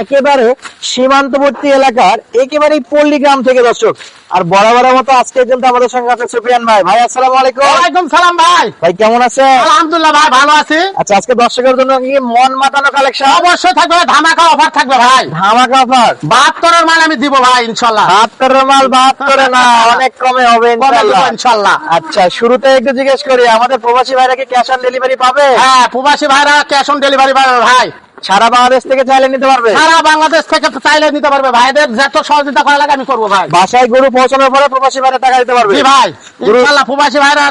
একেবারে সীমান্তবর্তী এলাকার একেবারে পল্লী গ্রাম থেকে দর্শক। আর বরাবরের মতো আজকে কিন্তু আমাদের সঙ্গে আছে সুফিয়ান ভাই। ভাই আসসালামু আলাইকুম। ওয়ালাইকুম সালাম ভাই। ভাই কেমন আছেন? আলহামদুলিল্লাহ ভাই ভালো আছি। আচ্ছা আজকে দর্শকের জন্য কি মন মাতানো কালেকশন অবশ্যই থাকবে ধামাকা অফার থাকবে ভাই। ধামাকা অফার বাহাত্তরের মাল আমি দিব ভাই ইনশাল্লাহ। বাহাত্তরের মাল বাহাত্তরে না অনেক কমে হবে ইনশাআল্লাহ ইনশাল্লাহ। আচ্ছা শুরুতে একটু জিজ্ঞেস করি আমাদের প্রবাসী ভাইরা কি ক্যাশ অন ডেলিভারি পাবে? হ্যাঁ প্রবাসী ভাইরা ক্যাশ অন ডেলিভারি পাবে ভাই। সারা বাংলাদেশ থেকে চাইলে নিতে পারবে। সারা বাংলাদেশ থেকে চাইলে নিতে পারবে। ভাইদের যত সহযোগিতা করা লাগে আমি করব ভাই। বাসায় গরু পৌঁছানোর পরে প্রবাসী ভাইরা টাকা দিতে পারবে। ভাই ইনশাল্লাহ প্রবাসী ভাইরা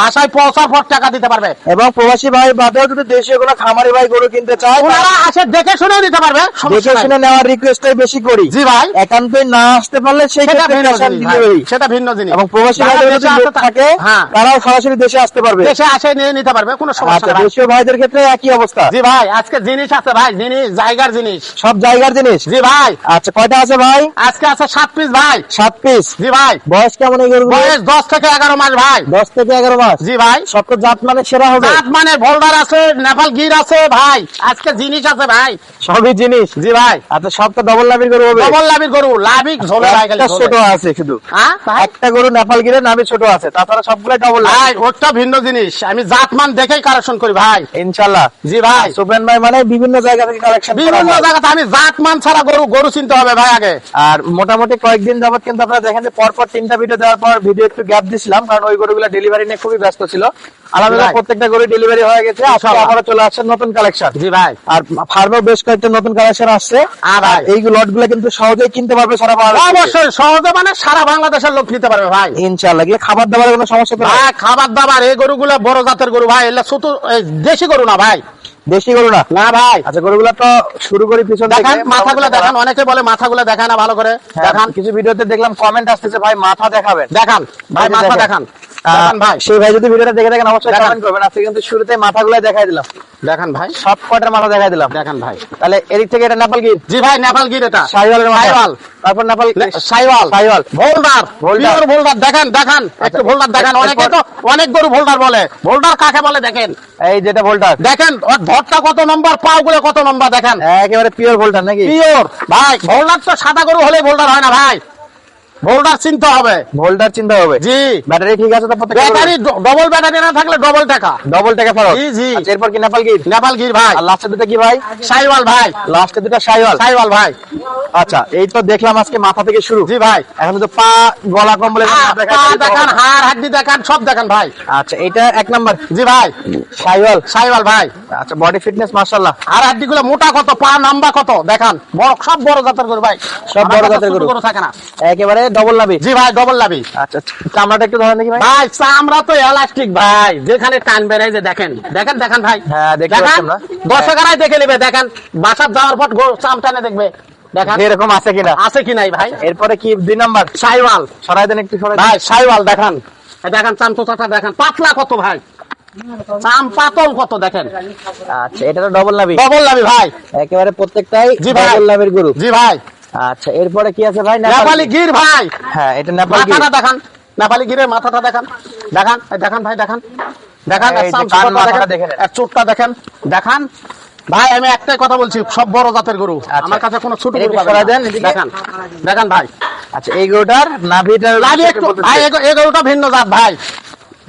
বাসায় পৌঁছার পর টাকা দিতে পারবে। এবং প্রবাসী ভাই বাদেও যদি দেশীয় কোনো খামারি ভাই গরু কিনতে চায় ওনারা আসে দেখে শুনে নিতে পারবে দেখে শুনে নেওয়ার রিকোয়েস্টটাই বেশি করি। জি ভাই। একান্তই না আসতে পারলে সেই সেটা ক্ষেত্রে ভিন্ন জিনিস সেটা ভিন্ন জিনিস। এবং প্রবাসী ভাইদের যদি থাকে হ্যাঁ। তারাও সরাসরি দেশে আসতে পারবে। দেশে আসে নিয়ে নিতে পারবে কোনো সমস্যা আচ্ছা নাই। দেশীয় ভাইদের ক্ষেত্রে একই অবস্থা। জি ভাই আজকে জিনিস আছে ভাই জিনিস জায়গার জিনিস। সব জায়গার জিনিস? জি ভাই। আচ্ছা কয়টা আছে ভাই? আজকে আছে সাত পিস ভাই। সাত পিস জি ভাই। বয়স কেমন এই বয়স দশ থেকে এগারো মাস ভাই। দশ থেকে এগারো মাস? জি ভাই। সব তো জাত মানে সেরা হবে। জাত মানে ভোল্ডার আছে নেপাল গির আছে ভাই। আজকে জিনিস আছে ভাই। সবই জিনিস? জি ভাই। আচ্ছা সব তো ডবল লাভির গরু হবে। ডবল লাভির গরু লাভিক ঝোলে ভাই খালি একটা ছোট আছে শুধু। হ্যাঁ একটা গরু নেপাল গিরে নামে ছোট আছে তাছাড়া সবগুলো ডবল ভাই ওটা ভিন্ন জিনিস। আমি জাত মান দেখেই কারেকশন করি ভাই। ইনশাল্লাহ। জি ভাই। সুপেন ভাই মানে বিভিন্ন জায়গা থেকে কালেকশন বিভিন্ন জায়গাতে আমি জাতমান ছাড়া গরু গরু চিনতে হবে ভাই আগে। আর মোটামুটি কয়েকদিন যাবত কিন্তু আপনারা দেখেন যে পরপর তিনটা ভিডিও দেওয়ার পর ভিডিও একটু গ্যাপ দিছিলাম কারণ ওই গরুগুলো ডেলিভারি নিয়ে খুবই ব্যস্ত ছিল। আলহামদুলিল্লাহ প্রত্যেকটা গরু ডেলিভারি হয়ে গেছে আজকে ইনশাআল্লাহ। চলে আসছে নতুন কালেকশন জি ভাই। আর ফার্মেও বেশ কয়েকটা নতুন কালেকশন আসছে। আর এই লটগুলো কিন্তু সহজেই কিনতে পারবে সারা বাংলাদেশ। অবশ্যই সহজে মানে সারা বাংলাদেশের লোক নিতে পারবে ভাই। ইনশাআল্লাহ এগুলো খাবার দাবারের কোনো সমস্যা ভাই খাবার দাবার এই গরুগুলো বড় জাতের গরু ভাই এগুলো ছোট দেশি গরু না ভাই। দেশি গরু না। না ভাই। আচ্ছা গরুগুলো তো শুরু করি পিছন দেখান মাথাগুলো দেখান। অনেকে বলে মাথাগুলো দেখায় না ভালো করে। হ্যাঁ, দেখান। কিছু ভিডিওতে দেখলাম কমেন্ট আসতেছে ভাই মাথা দেখাবেন। দেখান। ভাই মাথা দেখেন। দেখান দেখান ভাই সেই ভাই যদি ভিডিওটা দেখে থাকেন অবশ্যই কমেন্ট করবেন। আজকে কিন্তু শুরুতে মাথাগুলো দেখাই দিলাম। দেখান ভাই। সব কয়টার মাথা দেখাই দিলাম? দেখান ভাই। তাহলে এদিক থেকে এটা নেপাল গির জি ভাই নেপাল গির এটা। সাইওয়ালের সাইওয়াল। তারপর নেপাল সাইওয়াল। সাইওয়াল। ভোল্ডার। ভোল্ডার। ভোল্ডার ভোল্ডার। দেখেন দেখেন। একটু ভোল্ডার দেখেন। অনেকে তো অনেক গরু ভোল্ডার বলে। ভোল্ডার কাকে বলে দেখেন। এই যেটা ভোল্টার দেখেন ওর ধরটা কত নম্বর পাও গুলো কত নম্বর দেখেন। একেবারে পিওর ভোল্টার নাকি? পিওর ভাই ভোল্ডার তো সাদা গরু হলে ভোল্ডার হয় না ভাই। ভোল্ডার চিনতে হবে। ভোল্টার চিন্তা হবে। জি। ব্যাটারি ঠিক আছে তো ব্যাটারি ডবল ব্যাটারি না থাকলে ডবল টাকা। ডবল টাকা ফরক জি, জি। আচ্ছা, এরপর কি নেপাল গির নেপাল গির ভাই। আর লাস্টের দুটো কি ভাই? সাইওয়াল ভাই। লাস্টের দুটো সাইওয়াল সাইওয়াল ভাই। আচ্ছা এই তো দেখলাম আজকে মাথা থেকে শুরু। জি ভাই। এখন তো পা গলা কম্বলে পা পা দেখান হাড় হাড্ডি দেখান সব দেখান ভাই। আচ্ছা এটা এক নাম্বার। জি ভাই। সাইওয়াল সাইওয়াল ভাই। আচ্ছা বডি ফিটনেস মাশাআল্লাহ। আর হাড্ডি গুলো মোটা কত পা নাম্বা কত? দেখান। বড় সব বড় জাতের গরু ভাই। সব বড় জাতের গরু। থাকে না। একেবারে ডবল জি ভাই ডবল লাভি। আচ্ছা চামড়াটা একটু ধরেন দেখি ভাই। ভাই চামড়া তো এলাস্টিক ভাই যেখানে টান বেড়ে যে দেখেন। দেখেন দেখেন ভাই। হ্যাঁ, দেখেন? দর্শকেরাই দেখে নেবে দেখেন। বাসার যাওয়ার পর চাম টানে দেখবে। এরকম আছে কিনা? আছে কি নাই ভাই? এরপরে কি দুই নাম্বার? সাইওয়াল। সরাই দেন একটু সরাই ভাই সাইওয়াল দেখান। এই চাম চোচাটা দেখেন। পাতলা কত ভাই? চাম পাতল কত দেখেন? আচ্ছা এটা তো ডবল ডবল লাভি ভাই। একেবারে প্রত্যেকটাই জি ভাই। ডবল গরু। জি ভাই। আচ্ছা এরপরে কি আছে ভাই? নেপালি গির। ভাই। হ্যাঁ এটা নেপাল গির। দেখান। নেপালি গিরের মাথাটা দেখান। দেখান এই দেখান ভাই দেখান। দেখান এই। এর চোটটা দেখেন। দেখান। ভাই আমি একটাই কথা বলছি সব বড় জাতের গরু। আচ্ছা। আমার কাছে কোনো ছোট গরু পাবেন। দেন দেখান। দেখান ভাই। আচ্ছা এই গরুটার নাভিটা লাভি একটু ভাই এ- এ গরুটা ভিন্ন জাত ভাই।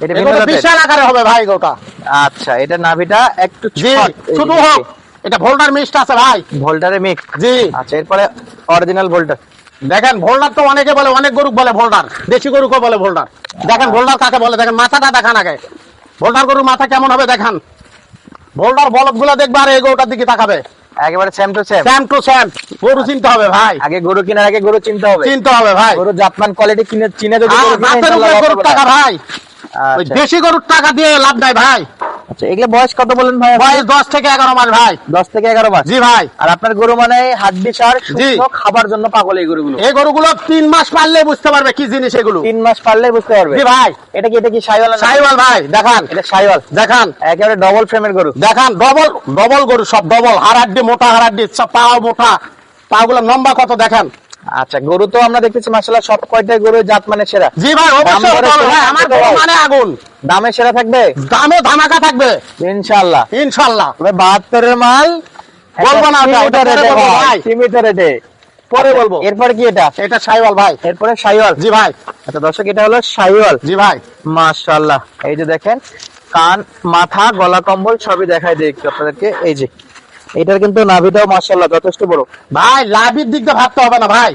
এটা ভিন্ন বিশাল আকারে হবে ভাই গরুটা। আচ্ছা এটা নাভিটা একটু ছোট। ছোট হোক। এটা ভোল্ডার মিষ্ট আছে ভাই। ভোল্টারে মিক্স জি। আচ্ছা এরপরে অরিজিনাল ভোল্টার। দেখেন ভোল্ডার তো অনেকে বলে অনেক গরু বলে ভোল্ডার দেশি গরুকে বলে ভোল্ডার দেখেন ভোল্ডার কাকে বলে? দেখেন মাথাটা দেখান আগে। ভোল্ডার গরুর মাথা কেমন হবে দেখান। ভোল্ডার বলদগুলা দেখবে আর এই গরুটার দিকে তাকাবে। একেবারে same to same same to same গরু চিনতে হবে ভাই। আগে গরু কেনার আগে গরু চিনতে হবে। চিনতে হবে ভাই। গরু জাতমান কোয়ালিটি কিনে চিনে যদি গরু টাকা ভাই। ওই আচ্ছা। দেশি গরুর টাকা দিয়ে লাভ নাই ভাই। আচ্ছা এগুলো বয়স কত বলেন ভাই? বয়স দশ থেকে এগারো মাস ভাই। দশ থেকে এগারো মাস। জি ভাই। আর আপনার গরু মানে জি। খাবার জন্য পাগল এই গরুগুলো? এই গরুগুলো মাস বুঝতে পারবে কি জিনিস এগুলো। তিন মাস পারলে বুঝতে পারবে। জি ভাই। এটা কি এটা কি সাইওয়াল সাইওয়াল ভাই দেখান। এটা সাইওয়াল। দেখান। একেবারে ডবল ফ্রেমের গরু। দেখান ডবল ডবল গরু সব ডবল হারাড্ডি মোটা হারাড্ডি সব পাও মোটা। পাগুলো লম্বা কত দেখেন। আচ্ছা গরু তো আমরা দেখতেছি মাসাল্লাহ সব কয়টাই গরু জাত মানে সেরা? জি ভাই অবশ্যই ভাই, আমার গরু মানে আগুন। দামে সেরা থাকবে? দামে ধামাকা থাকবে। ইনশাল্লাহ ইনশাল্লাহ তবে বাহাত্তরের মাল বলব না ওটা, ভাই। সীমিত রেটে। পরে বলব। এরপর কি এটা? এটা সাইওয়াল ভাই। এরপরে সাইওয়াল? জি ভাই। আচ্ছা দর্শক এটা হলো সাইওয়াল। জি ভাই। মাশাআল্লাহ। এই যে দেখেন কান মাথা গলা কম্বল সবই দেখাই দিই আপনাদেরকে। এই যে এটার কিন্তু নাভিটাও মাশাআল্লাহ যথেষ্ট বড়। ভাই লাভের দিক দিয়ে ভাবতে হবে না ভাই।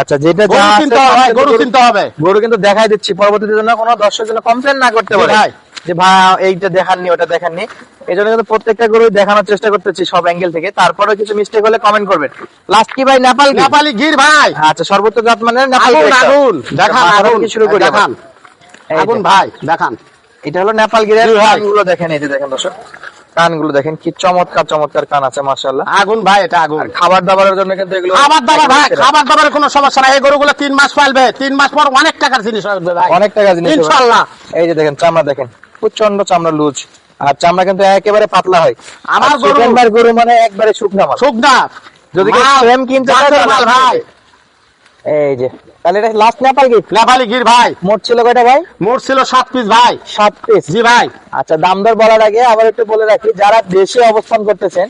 আচ্ছা যেটা যা গরু কিনতে হবে ভাই গরু কিনতে হবে। গরু কিন্তু দেখাই দিচ্ছি পরবর্তীতে যেন কোনো দর্শক যেন কমপ্লেন না করতে পারে। ভাই। যে ভাই এইটা দেখাননি ওটা দেখাননি। এই জন্য কিন্তু প্রত্যেকটা গরু দেখানোর চেষ্টা করতেছি সব অ্যাঙ্গেল থেকে। তারপরে কিছু মিস্টেক হলে কমেন্ট করবেন। লাস্ট কি ভাই নেপাল নেপালি গির ভাই। আচ্ছা সর্বোচ্চ জাত মানে নেপাল আগুন। দেখান আগুন শুরু করি দেখান। আগুন ভাই দেখান। এটা হলো নেপাল গিরের। কানগুলো দেখেন এই যে দেখেন দর্শক। কানগুলো দেখেন কি চমৎকার চমৎকার কান আছে মাশাআল্লাহ। আগুন ভাই এটা আগুন। খাবার দাবারের জন্য কিন্তু এগুলো খাবার দাবার ভাই খাবার দাবারের কোনো সমস্যা নাই। এই গরুগুলো তিন মাস পালবে তিন মাস পর অনেক টাকার জিনিস আসবে ভাই। অনেক টাকা জিনিস হবে। ইনশাল্লাহ এই যে দেখেন চামড়া দেখেন প্রচণ্ড চামড়া লুজ। আর চামড়া কিন্তু একেবারে পাতলা হয়। আমার গরু- গরু মানে একবারে শুকনা শুকনা। যদি কেউ কিনতে চায় ভাই। এই যে তাহলে এটা লাস্ট নেপাল গিট নেপালি গির ভাই। মোট ছিল কয়টা ভাই? মোট ছিল সাত পিস ভাই। সাত পিস জি ভাই। আচ্ছা দাম দর বলার আগে আবার একটু বলে রাখি যারা দেশে অবস্থান করতেছেন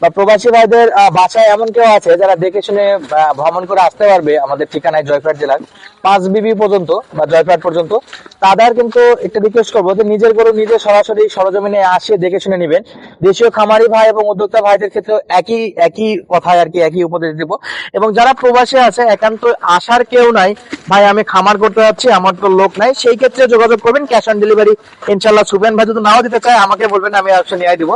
বা প্রবাসী ভাইদের বাসায় এমন কেউ আছে যারা দেখে শুনে ভ্রমণ করে আসতে পারবে আমাদের ঠিকানায় জয়পুরহাট জেলার পাঁচ বিবি পর্যন্ত বা জয়পুরহাট পর্যন্ত। তাদের কিন্তু একটা রিকোয়েস্ট করব যে নিজের গরু নিজে সরাসরি সরজমিনে আসে দেখে শুনে নেবেন। দেশীয় খামারি ভাই এবং উদ্যোক্তা ভাইদের ক্ষেত্রে একই একই কথায় আর কি, একই উপদেশ দিব। এবং যারা প্রবাসে আছে, একান্ত আসার কেউ নাই, ভাই, আমি খামার করতে যাচ্ছি, আমার তো লোক নাই। সেই ক্ষেত্রে যোগাযোগ করবেন, ক্যাশ অন ডেলিভারি ইনশাল্লাহ সুবেন ভাই যদি নাও দিতে চায়, আমাকে বলবেন, আমি অবশ্যই নিয়ে দিব।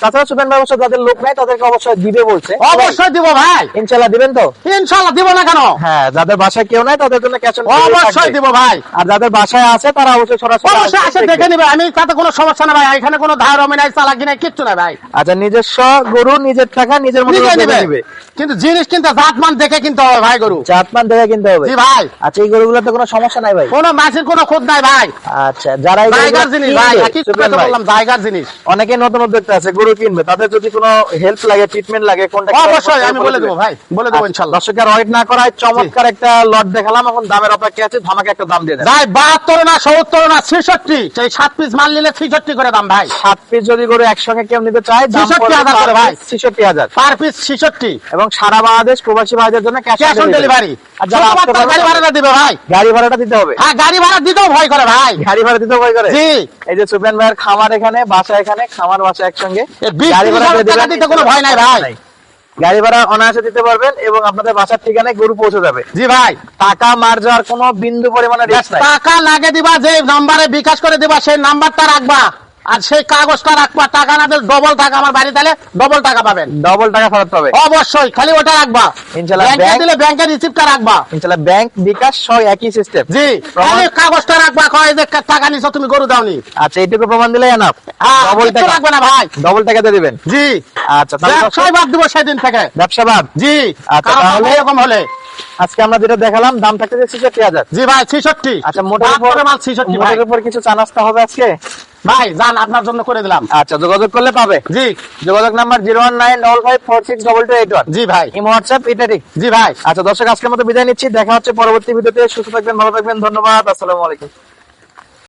তাছাড়া সুবেন ভাই অবশ্য যাদের লোক নাই তাদেরকে অবশ্যই দিবে বলছে। অবশ্যই দিব ভাই। ইনশাল্লাহ দিবেন তো? ইনশাল্লাহ দিব না কেন? হ্যাঁ যাদের বাসায় কেউ নাই তাদের জন্য ক্যাশ অবশ্যই দিব ভাই। আর যাদের বাসায় আছে তারা অবশ্যই সরাসরি অবশ্যই আসে দেখে নিবে। আমি তাতে কোনো সমস্যা না ভাই। এখানে কোনো ধার আমি নাই চালাকি নাই কিচ্ছু না ভাই। আচ্ছা নিজস্ব গরু নিজের টাকা নিজের মতো নিবে। কিন্তু জিনিস কিনতে জাতমান দেখে কিনতে হবে ভাই গরু। চাতমান দেখে কিনতে হবে। জি ভাই। আচ্ছা এই গরুগুলোতে কোনো সমস্যা নাই ভাই? কোনো মাছের কোনো খোঁজ নাই ভাই। আচ্ছা যারা এই জায়গার জিনিস ভাই। একই কথা বললাম জায়গার জিনিস। অনেকে নতুন উদ্যোক্তা আছে গরু কিনবে। তাদের যদি কোনো হেল্প লাগে ট্রিটমেন্ট লাগে কোনটা অবশ্যই আমি বলে দেবো ভাই বলে দেবো আচ্ছা, দর্শকের ওয়েট না করায় চমৎকার একটা লট দেখালাম এখন দামের অপেক্ষা আছে ধামাকে একটা দাম দিয়ে দেন। ভাই বাহাত্তর না সত্তর না ছেষট্টি সেই সাত পিস মাল নিলে ছেষট্টি করে দাম ভাই। সাত পিস যদি গরু একসঙ্গে কেউ নিতে চায় দাম 66 করে ভাই। ছেষট্টি হাজার। পার পিস ছেষট্টি। এবং সারা বাংলাদেশ প্রবাসী ভাইদের জন্য ক্যাশ অন ডেলিভারি আর যারা আসতে পারবে গাড়ি ভাড়াটা দিবে ভাই। গাড়ি ভাড়াটা দিতে হবে। হ্যাঁ গাড়ি ভাড়া দিতেও ভয় করে ভাই। গাড়ি ভাড়া দিতে ভয় করে। জি। এই যে ভাইয়ের খামার এখানে বাসা এখানে খামার বাসা একসঙ্গে। গাড়ি ভাড়া দিতে কোনো ভয় নাই ভাই। গাড়ি ভাড়া অনায়াসে দিতে পারবেন এবং আপনাদের বাসার ঠিকানায় গরু পৌঁছে যাবে। জি ভাই। টাকা মার যাওয়ার কোনো বিন্দু পরিমাণে টাকা লাগে দিবা যে নাম্বারে বিকাশ করে দিবা সেই নাম্বারটা রাখবা। আর সেই কাগজটা রাখবা টাকা না দিলে ডবল টাকা আমার বাড়ি তাহলে ডবল টাকা পাবেন। ডবল টাকা ফেরত পাবে। অবশ্যই খালি ওটা রাখবা। ব্যাংকে দিলে ব্যাংকের রিসিপ্টটা রাখবা। ইনশাল্লাহ ব্যাংক বিকাশ সব একই সিস্টেম জি খালি কাগজটা রাখবা কয় যে টাকা নিছো তুমি গরু দাওনি। আচ্ছা এইটুকু প্রমাণ দিলে এনাফ ডবল টাকা। রাখবে না ভাই। ডবল টাকা দিয়ে দিবেন। জি। আচ্ছা তাহলে ব্যবসায় বাদ দিব সেদিন থেকে। ব্যবসা বাদ? জি। আচ্ছা, তাহলে- এরকম হলে। আজকে আমরা যেটা দেখালাম দাম থাকতে ছেষট্টি হাজার। জি ভাই ছিষট্টি। আচ্ছা মোটের উপর ছিষট্টি মোটের উপর কিছু চা নাস্তা হবে আজকে? ভাই যান আপনার জন্য করে দিলাম। আচ্ছা যোগাযোগ করলে পাবে? জি। যোগাযোগ number zero one nine double five four six double two eight one. জি ভাই। ইমো হোয়াটসঅ্যাপ এটা ঠিক জি ভাই। আচ্ছা দর্শক আজকের মতো বিদায় নিচ্ছি। দেখা হচ্ছে পরবর্তী ভিডিওতে। সুস্থ থাকবেন ভালো থাকবেন। ধন্যবাদ। আসসালামু আলাইকুম।